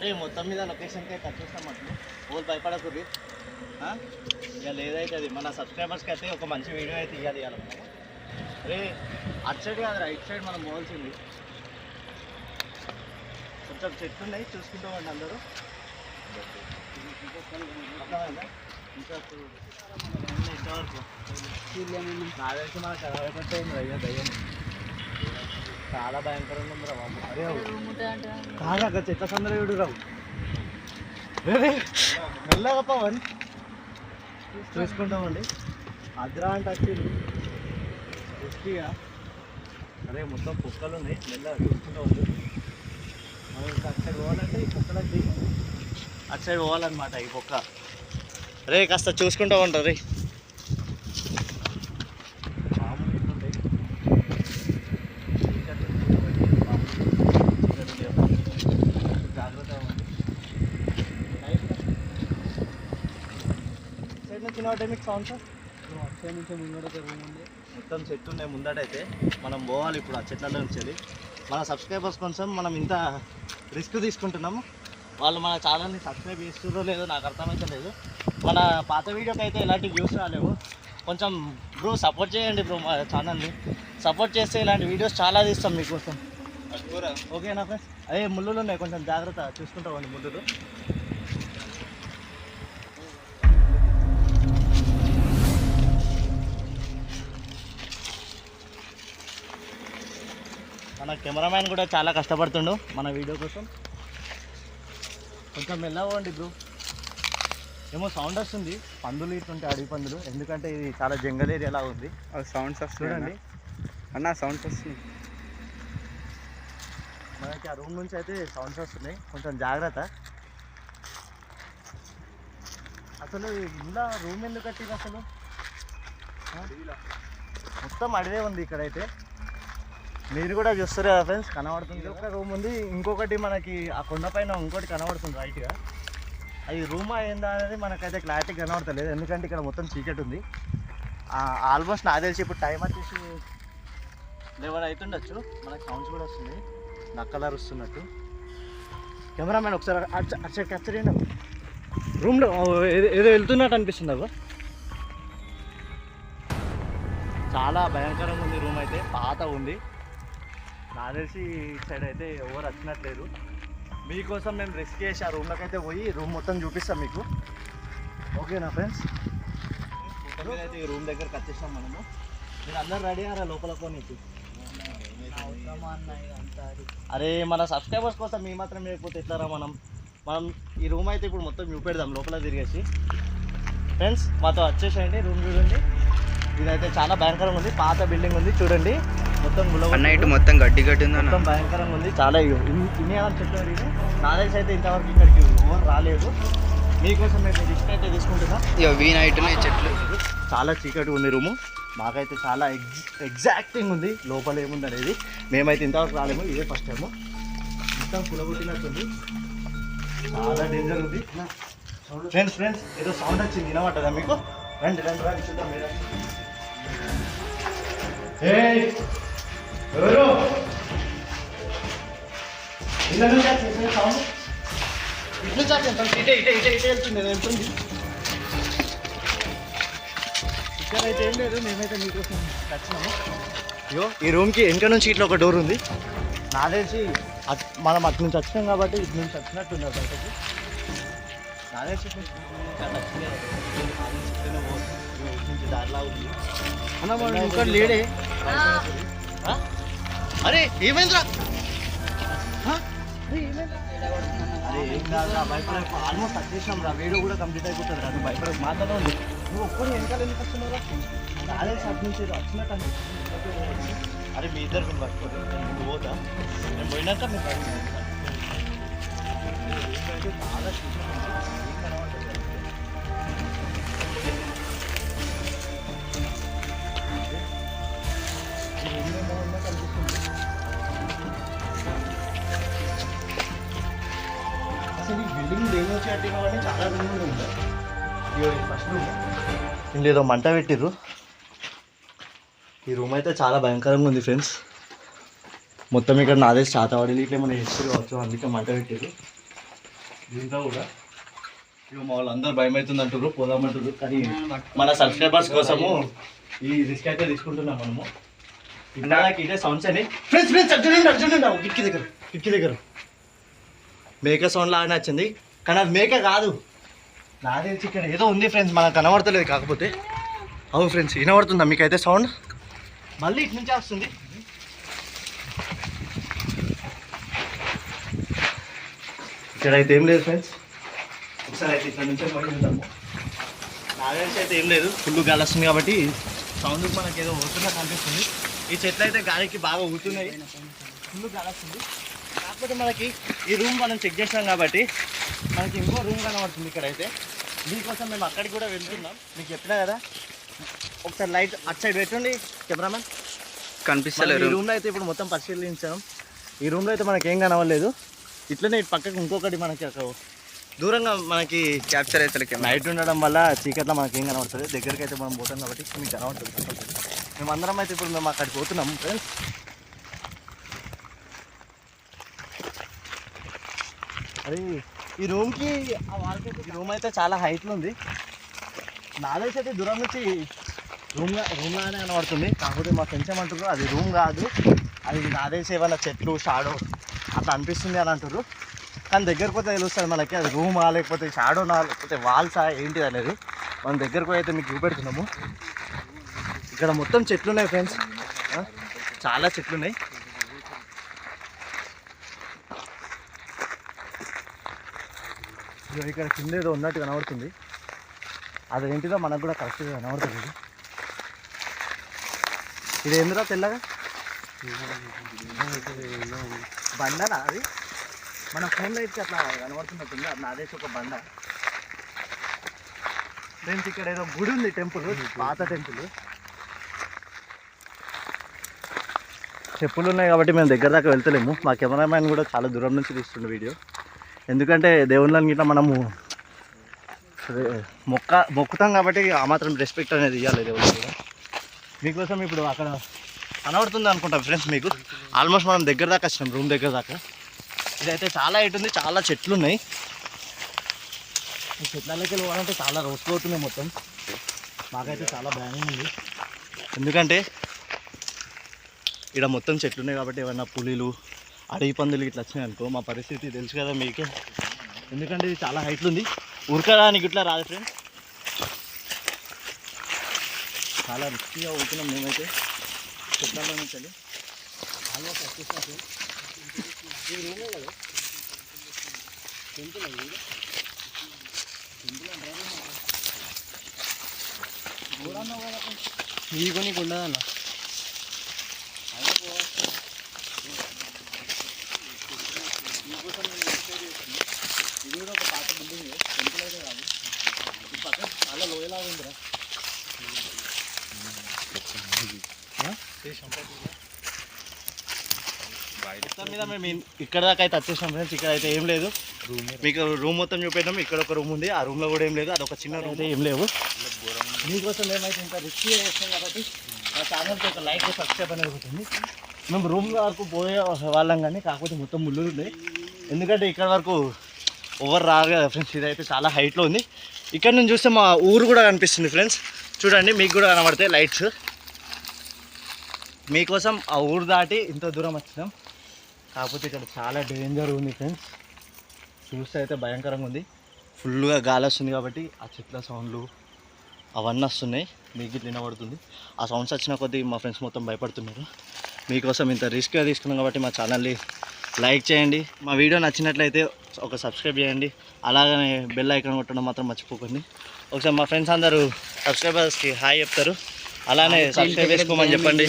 అరే మొత్తం మీద లొకేషన్కి వచ్చేస్తాం అట్లు. ఓళ్ళు భయపడకూరి ఇక లేదైతే అది మన సబ్స్క్రైబర్స్కి అయితే ఒక మంచి వీడియో అయితే ఇవ్వాలి ఇవాళ మనం. అరే అటు సైడ్ కాదు రైట్ సైడ్ మనం పోవాల్సింది కొంచెం చెట్లు ఉన్నాయి చూసుకుంటామండి అందరూ? ఇంకా తెలిసి మనకు అరవై పట్టే దయ్యం చాలా భయంకరంగా ఉంది రా బాబు. అరే కాదు అక్కడ చెత్త సందడి వీడు రావు మెల్లగా పవన్ చూసుకుంటామండి అద్రా అంటే వచ్చింది దృష్టిగా అరే మొత్తం కుక్కలు ఉన్నాయి. మెల్లగా చూసుకుంటూ ఉంది మనం ఇంకా అటు సైడ్ పోవాలంటే ఈ కుక్కలకు దిగి. అటు సైడ్ పోవాలన్నమాట ఈ కుక్క. రే కాస్త చూసుకుంటూ ఉంటారు రే మామూలు ఇట్లుంటాయి. చీకటి ఉంది కాబట్టి మామూలు చీకటి లేవు. జాగ్రత్తగా ఉంది సార్ అక్షయ నుంచి రూమ్ ఉంది మొత్తం చెట్టు ఉన్నాయి ముందటైతే మనం పోవాలి ఇప్పుడు ఆ చెట్లలో నుంచి. మన సబ్స్క్రైబర్స్ కోసం మనం ఇంత రిస్క్ తీసుకుంటున్నాము వాళ్ళు మన ఛానల్ని సబ్స్క్రైబ్ చేస్తున్నారో లేదో నాకు అర్థమైతే లేదు మన పాత వీడియోకి అయితే ఎలాంటి వ్యూస్ రాలేవు. కొంచెం బ్రో సపోర్ట్ చేయండి బ్రో మా ఛానల్ని సపోర్ట్ చేస్తే ఇలాంటి వీడియోస్ చాలా తీస్తాం మీకోసం. ఓకేనా ఫ్రెండ్స్ అదే ముళ్ళులు ఉన్నాయి కొంచెం జాగ్రత్త చూసుకుంటామండి ముళ్ళులు. మన కెమెరామ్యాన్ కూడా చాలా కష్టపడుతుండు మన వీడియో కోసం. కొంచెం మెల్లవండి బ్రో. ఏమో సౌండ్ వస్తుంది. పందులు ఇటుంటే అడవి పందులు. ఎందుకంటే ఇది చాలా జంగల్ ఏరియాలా ఉంది. సౌండ్స్ చూడండి. అన్న సౌండ్స్ వస్తుంది మనకి ఆ రూమ్ నుంచి అయితే సౌండ్స్ వస్తున్నాయి. కొంచెం జాగ్రత్త. అసలు ఇలా రూమ్ ఎందుకు కట్టింది అసలు? మొత్తం అడివే ఉంది ఇక్కడైతే. మీరు కూడా చూస్తారు కదా ఫ్రెండ్స్? కనబడుతుంది ఒక రూమ్ ఉంది. ఇంకొకటి మనకి ఆ కొండ పైన ఇంకోటి కనబడుతుంది రైట్గా అది రూమా ఏందా అనేది మనకైతే క్లారిటీ కనబడతలేదు. ఎందుకంటే ఇక్కడ మొత్తం చీకటి ఉంది. ఆల్మోస్ట్ నాకు తెలిసి ఇప్పుడు టైం వచ్చేసి లెవెన్ అవుతుండొచ్చు మనకి సౌండ్స్ కూడా వస్తుంది. నక్కలర్ వస్తున్నట్టు. కెమెరామ్యాన్ ఒకసారి అటు అటు క్యాప్చర్ చేయండి రూమ్లో ఏదో? ఏదో వెళ్తున్నట్టు అనిపిస్తుంది అబ్బా. చాలా భయంకరంగా ఉంది రూమ్ అయితే. పాత ఉంది. నాకు తెలిసి ఇటు సైడ్ అయితే ఎవరు వచ్చినట్లేదు. మీకోసం మేము రిస్క్ చేసి ఆ రూమ్లోకి అయితే పోయి రూమ్ మొత్తం చూపిస్తాం మీకు. ఓకేనా ఫ్రెండ్స్? అయితే ఈ రూమ్ దగ్గరకు వచ్చేసాం మనము. మీరు అందరు రెడీ అయ్యారా లోపల నీకు అరే మన సబ్స్క్రైబర్స్ కోసం మీ మాత్రం లేకపోతే ఎట్లారా మనం? మనం ఈ రూమ్ అయితే ఇప్పుడు మొత్తం చూపెడదాం లోపల తిరిగేసి. ఫ్రెండ్స్ మాతో వచ్చేసేయండి రూమ్ చూడండి. ఇదైతే చాలా భయంకరంగా ఉంది పాత బిల్డింగ్ ఉంది చూడండి. మొత్తం. అన్న ఇటు మొత్తం గడ్డి గడ్డి మొత్తం భయంకరంగా ఉంది. చాలా ఇన్నేమని చెప్పారు ఇది నాలెడ్జ్ అయితే ఇంతవరకు ఇక్కడికి ఎవరు రాలేదు. మీకోసం మేము రిస్క్ అయితే తీసుకుంటున్నాం. ఇక వీ నైట్ చెట్లు. చాలా చీకటి ఉంది రూము. మాకైతే చాలా ఎగ్జ్ ఎగ్జాక్టింగ్ ఉంది. లోపల ఏముంది అనేది మేమైతే ఇంతవరకు రాలేము. ఇదే ఫస్ట్ టైము. మొత్తం కులగొట్టినట్టుంది చాలా డేంజర్ ఉంది. ఫ్రెండ్స్ ఫ్రెండ్స్ ఏదో సౌండ్ వచ్చింది. వినమంటుందా మీకు? రండి రండి రండి చూద్దాం మీరు. ఎవరు? వచ్చింది సౌండ్ ఇటు నుంచి వచ్చింది ఇటే ఇటే ఇటే ఇటే వెళ్తుంది ఏదో వెళ్తుంది. ఇక్కడ అయితే ఏం లేదు మేమైతే మీకోసం వచ్చినాము. అయ్యో ఈ రూమ్కి వెనక నుంచి ఇట్లా ఒక డోర్ ఉంది. నా తెలిసి మనం అటు నుంచి వచ్చినాం కాబట్టి ఇటు నుంచి వచ్చినట్టుంది అది బయటకి నా తెలిసి దారిలా ఉంది అన్న లేడే? అరే ఏమైందిరా? అరే ఏం కాదు భయపడకు. ఆల్మోస్ట్ వచ్చేసినాం రా. వీడియో కూడా కంప్లీట్ అయిపోతుంది రా. నువ్వు భయపడకు ఉంది నువ్వు ఒక్కడు వెనకాల ఎందుకు వస్తున్నావురా? అటు నుంచి వచ్చినట్టు అరే మీ ఇద్దరు మేము పట్టుకోండి నేను పోతా. నేను పోయినాక మీరు బయటకు దేని చాలా రూములు ఉంటాయి ఇదిగో ఇది ఫస్ట్ రూమ్ ఇందులో ఏదో మంట పెట్టిర్రు. ఈ రూమ్ అయితే చాలా భయంకరంగా ఉంది ఫ్రెండ్స్ మొత్తం ఇక్కడ నాదే చాతవాడి ఇట్లా మన హిస్టరీ కావచ్చు అందుకే మంట పెట్టారు దీంట్లో కూడా ఇక మా వాళ్ళందరూ భయం అవుతుంది అంటారు పోదామంటారు కానీ మన సబ్స్క్రైబర్స్ కోసము ఈ రిస్క్ అయితే తీసుకుంటున్నాం మనము. ఇన్నాళ్ళకి ఇదే సౌండ్స్ అని ఫ్రెండ్స్ ఫ్రెండ్స్ అర్జున్ అర్జున్ కిటికీ దగ్గర కిటికీ దగ్గర. మేక సౌండ్ లాగానే వచ్చింది. కానీ అది మేక కాదు. నాకు తెలిసి ఇక్కడ ఏదో ఉంది ఫ్రెండ్స్ మనకు కనబడతలేదు కాకపోతే. అవును ఫ్రెండ్స్ వినబడుతుందా? మీకైతే సౌండ్ మళ్ళీ ఇటు నుంచే వస్తుంది. ఇక్కడ అయితే ఏం లేదు ఫ్రెండ్స్ ఒకసారి అయితే ఇక్కడ నుంచే పోయి ఉంటాము తెలిసి అయితే ఏం లేదు. ఫుల్ గాలి వస్తుంది కాబట్టి సౌండ్ మనకి ఏదో ఊతున్నా కనిపిస్తుంది ఈ చెట్లు అయితే గాలికి బాగా ఊతున్నాయి ఫుల్ గాలి వస్తుంది. కాకపోతే మనకి ఈ రూమ్ మనం చెక్ చేసినాం కాబట్టి మనకి ఇంకో రూమ్ కనబడుతుంది ఇక్కడైతే. దీనికోసం మేము అక్కడికి కూడా వెళ్తున్నాం. మీకు చెప్పినా కదా? ఒకసారి లైట్ అటు సైడ్ పెట్టండి కెమెరామెన్ మనం కనిపిస్తలేరు ఈ రూమ్లో అయితే ఇప్పుడు మొత్తం పరిశీలించాం. ఈ రూమ్లో అయితే మనకి ఏం కనవలేదు ఇట్లనే ఇటు పక్కకు ఇంకొకటి మనకి ఒక దూరంగా మనకి క్యాప్చర్ అయితే నైట్ ఉండడం వల్ల చీకట్లో మనకి ఏం కనబడుతుంది దగ్గరికి అయితే మనం పోతాం కాబట్టి మీకు కనబడుతుంది. మేము అందరం అయితే ఇప్పుడు మేము అక్కడికి పోతున్నాం ఫ్రెండ్స్ అది ఈ రూమ్కి ఆ వాళ్ళకి ఈ రూమ్ అయితే చాలా హైట్లో ఉంది. నాలెడ్జ్ అయితే దూరం నుంచి రూమ్ రూమ్ లానే కనబడుతుంది. కాకపోతే మా ఫ్రెండ్స్ ఏమంటారు అది రూమ్ కాదు. అది నాదేసి ఏమైనా చెట్లు షాడో అట్లా అనిపిస్తుంది అని అంటారు కానీ దగ్గరకు పోతే తెలుస్తుంది మనకి అది రూమా లేకపోతే షాడోనా లేకపోతే వాల్సా ఏంటి అనేది. మనం దగ్గరకు అయితే మీకు చూపెడుతున్నాము. ఇక్కడ మొత్తం చెట్లు ఉన్నాయి ఫ్రెండ్స్ చాలా చెట్లు ఉన్నాయి ఇదిగో ఇక్కడ కింద ఏదో ఉన్నట్టు కనబడుతుంది. అదేంటిదో మనకు కూడా కరెక్ట్గా కనబడుతుంది ఇది. ఏందిరా తెల్లగా? బండనా అది? మన ఫోన్లో అయితే అట్లా కనబడుతున్నట్టుంది అది నాదేసి ఒక బండ. ఫ్రెండ్స్ ఇక్కడ ఏదో గుడి ఉంది టెంపుల్ పాత టెంపుల్. చెప్పులు ఉన్నాయి కాబట్టి మేము దగ్గర దాకా వెళ్తలేము. మా కెమెరామ్యాన్ కూడా చాలా దూరం నుంచి తీస్తుండే వీడియో. ఎందుకంటే దేవుళ్ళని గిట్లా మనము మొక్క మొక్కుతాం కాబట్టి ఆ మాత్రం రెస్పెక్ట్ అనేది ఇవ్వాలి దేవుళ్ళకి కూడా. మీకోసం ఇప్పుడు అక్కడ కనబడుతుంది అనుకుంటాం ఫ్రెండ్స్ మీకు. ఆల్మోస్ట్ మనం దగ్గర దాకా వచ్చినాం రూమ్ దగ్గర దాకా. ఇదైతే చాలా హైట్ ఉంది చాలా చెట్లు ఉన్నాయి. ఈ చెట్లలోకి వెళ్ళాలంటే చాలా రోజులు అవుతున్నాయి మొత్తం. మాకైతే చాలా భయం ఉంది. ఎందుకంటే ఇక్కడ మొత్తం చెట్లు ఉన్నాయి కాబట్టి ఏమన్నా పులిలు అడవి పందులు ఇట్లా వచ్చినాయి అనుకో మా పరిస్థితి తెలుసు కదా మీకే. ఎందుకంటే ఇది చాలా హైట్లు ఉంది ఉరకడానికి ఇట్లా రాదు ఫ్రెండ్స్ చాలా రిస్కీగా అవుతున్నాం మేమైతే. చెట్లలో నుంచి వెళ్ళి. ఆల్మోస్ట్ వచ్చేసినా ఫ్రెండ్స్ నీకు నీకు ఉండదన్న దీనికోసం నేను డిసైడ్ చేశాను ఇది కూడా ఒక పాత బిల్డింగ్ టెంపుల్ అయితే కాదు ఈ పక్కన చాలా లోయలాగా ఉందిరా ఆ? మొత్తం మీద మేము ఇక్కడ దాకా అయితే వచ్చేసాం ఫ్రెండ్స్ ఇక్కడ అయితే ఏం లేదు మీకు రూమ్ మొత్తం చూపెట్టాం ఇక్కడ ఒక రూమ్ ఉంది ఆ రూమ్లో కూడా ఏం లేదు అది ఒక చిన్న రూమ్ అయితే ఏం లేవు మీకోసం మేమైతే ఇంకా రిస్క్ చేస్తాం కాబట్టి మా ఛానల్కి ఒక లైక్ సబ్స్క్రైబ్ అనేది ఉంటుంది మేము రూమ్ వరకు పోయే వాళ్ళం కానీ కాకపోతే మొత్తం ముళ్ళు ఉన్నాయి ఎందుకంటే ఇక్కడ వరకు ఓవర్ రాదు కదా ఫ్రెండ్స్ ఇదైతే చాలా హైట్లో ఉంది ఇక్కడ నుంచి చూస్తే మా ఊరు కూడా కనిపిస్తుంది ఫ్రెండ్స్ చూడండి మీకు కూడా కనబడతాయి లైట్స్ మీకోసం ఆ ఊరు దాటి ఇంత దూరం వచ్చినాం. కాకపోతే ఇక్కడ చాలా డేంజర్ ఉంది ఫ్రెండ్స్ చూస్తే అయితే భయంకరంగా ఉంది. ఫుల్గా గాలి వస్తుంది కాబట్టి ఆ చెట్ల సౌండ్లు అవన్నీ వస్తున్నాయి. మీకు ఇట్లా వినబడుతుంది. ఆ సౌండ్స్ వచ్చిన కొద్దీ మా ఫ్రెండ్స్ మొత్తం భయపడుతున్నారు. మీకోసం ఇంత రిస్క్గా తీసుకున్నాం కాబట్టి మా ఛానల్ని లైక్ చేయండి. మా వీడియో నచ్చినట్లయితే ఒక సబ్స్క్రైబ్ చేయండి. అలాగనే బెల్ ఐకాన్ కొట్టడం మాత్రం మర్చిపోకండి. ఒకసారి మా ఫ్రెండ్స్ అందరూ సబ్స్క్రైబర్స్కి హాయ్ చెప్తారు. అలానే సబ్స్క్రైబ్ చేసుకోమని చెప్పండి.